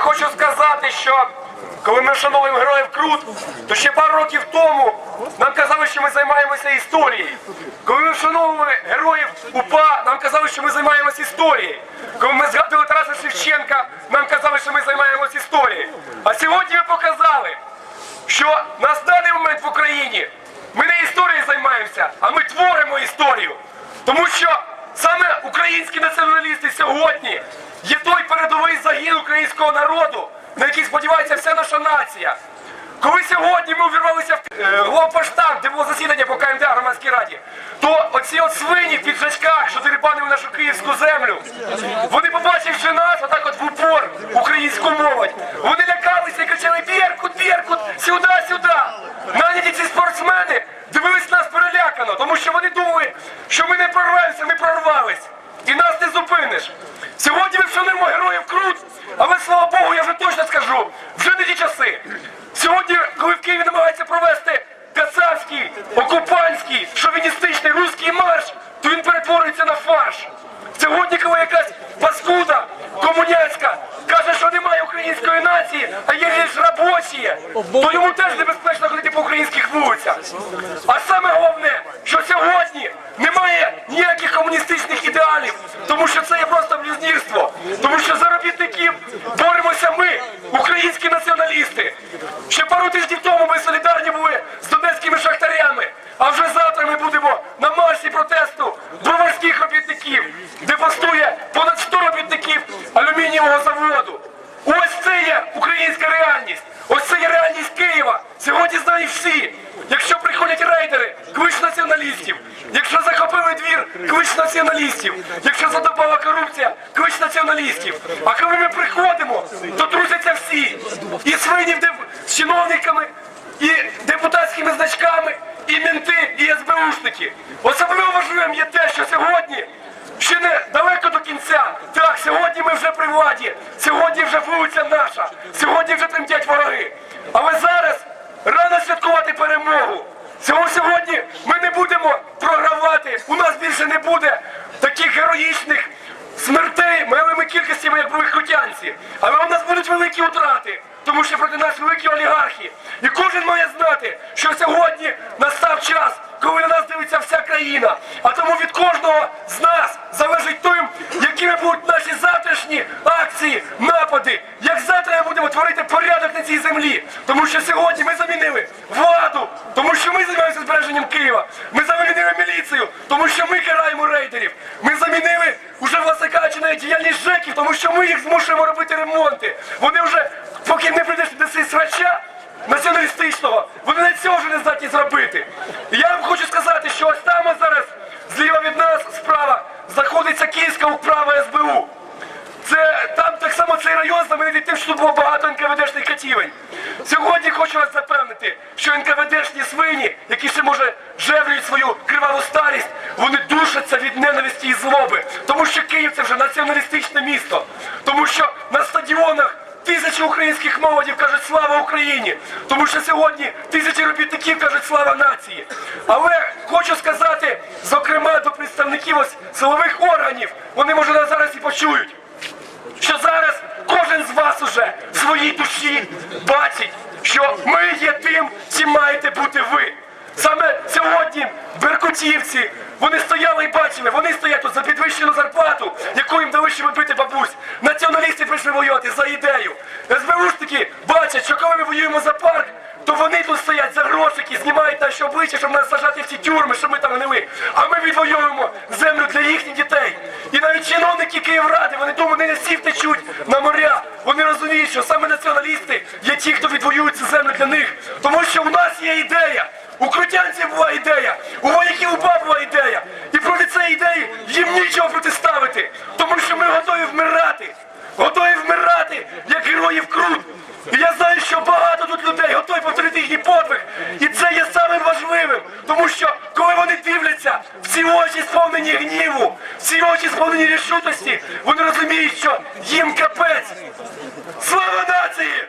хочу сказати, що коли ми вшановуємо героїв Крут, то ще пару років тому нам казали, що ми займаємося історією. Коли ми вшановували героїв УПА, нам казали, що ми займаємося історією. Коли ми згадували Тараса Шевченка, нам казали, що ми займаємося історією. А сьогодні ви показали, що на даний момент в Україні ми не історією займаємося, а ми творимо історію. Тому що саме українські націоналісти сьогодні є той передовий загін українського народу, на який сподівається вся наша нація. Коли сьогодні ми увірвалися в е, главпоштаб, де було засідання по КМДА громадській раді, то оці от свині в піджачках, що дерибанили нашу київську землю, вони побачивши нас, отак от в упор, українську молодь, вони лякалися і кричали Беркут, Беркут, сюди, сюди. Наняті ці спортсмени дивились нас перелякано, тому що вони думали, що ми не прорвемося, ми прорвались. І нас не зупиниш. Сьогодні ми вшануємо героїв Крут, але слава Богу, я вже точно скажу, вже не ті часи. Сьогодні, коли в Києві намагаються провести кацапський, окупантський, шовіністичний руський марш, то він перетворюється на фарш. Сьогодні, коли якась паскуда комуняцька каже, що немає української нації, а є лише робочі, то йому теж небезпечно ходити по українських вулицях. А саме головне, що сьогодні немає ніяких комуністичних ідеалів, тому що це є просто блюзнірство. Тому що за робітників боремося ми, українські націоналісти. Ще пару тижнів тому ми солідарні були з донецькими шахтарями. А вже завтра ми будемо на марші протесту броварських робітників, де бастує понад 100 робітників алюмінієвого заводу. Ось це є українська реальність. Ось це є реальність Києва. Сьогодні знають всі. Якщо приходять рейдери, клич націоналістів. Якщо захопили двір, клич націоналістів. Якщо задобала корупція, клич націоналістів. А коли ми приходимо, то трусяться всі. І свині деп- з чиновниками, і депутатськими значками, і менти, і СБУшники. Особливо важливим є те, що сьогодні ще не далеко до кінця. Так, сьогодні ми вже при владі, сьогодні вже вулиця наша, сьогодні вже тремтять вороги. Але зараз. Цього сьогодні ми не будемо програвати. У нас більше не буде таких героїчних смертей малими кількостями, як були крутянці. Але у нас будуть великі втрати, тому що проти нас великі олігархи. І кожен має знати, що сьогодні настав час, коли на нас дивиться вся країна. А тому від кожного з нас залежить тим, якими будуть наші завтрашні акції, напади. Творити порядок на цій землі. Тому що сьогодні ми замінили владу, тому що ми займаємося збереженням Києва. Ми замінили міліцію, тому що ми караємо рейдерів. Ми замінили уже власне кажучи, навіть діяльність ЖЕКів, тому що ми їх змушуємо робити ремонти. Вони вже, поки не прийдеш до цей срача націоналістичного, вони навіть цього вже не здатні зробити. І я вам хочу сказати, що ось там зараз, зліва від нас, справа, знаходиться Київська управа СБУ. Це там так само цей район знаменитий тим, що було багато НКВДшних катівень. Сьогодні хочу вас запевнити, що НКВДшні свині, які ще може жевлюють свою криваву старість, вони душаться від ненависті і злоби. Тому що Київ це вже націоналістичне місто. Тому що на стадіонах тисячі українських молодів кажуть слава Україні. Тому що сьогодні тисячі робітників кажуть слава нації. Але хочу сказати, зокрема, до представників ось силових органів, вони може нас зараз і почують що зараз кожен з вас уже в своїй душі бачить, що ми є тим, чим маєте бути ви. Саме сьогодні беркутівці, вони стояли і бачили, вони стоять тут за підвищену зарплату, яку їм дали, щоб бити бабусь. Націоналісти прийшли воювати за ідею. СБУшники бачать, що коли ми воюємо за парк, то вони тут стоять за грошики, знімають наші обличчя, щоб нас сажати в ці тюрми, щоб ми там гнили. А ми відвоюємо землю для їхніх дітей. І навіть чиновники Київради, вони думають, не всі втечуть на моря. Вони розуміють, що саме націоналісти є ті, хто відвоюють цю землю для них. Тому що у нас є ідея. У крутянців була ідея, у вояків УПА була ідея. І проти цієї ідеї їм нічого протиставити. рішучості вони розуміють, що їм капець. Слава нації!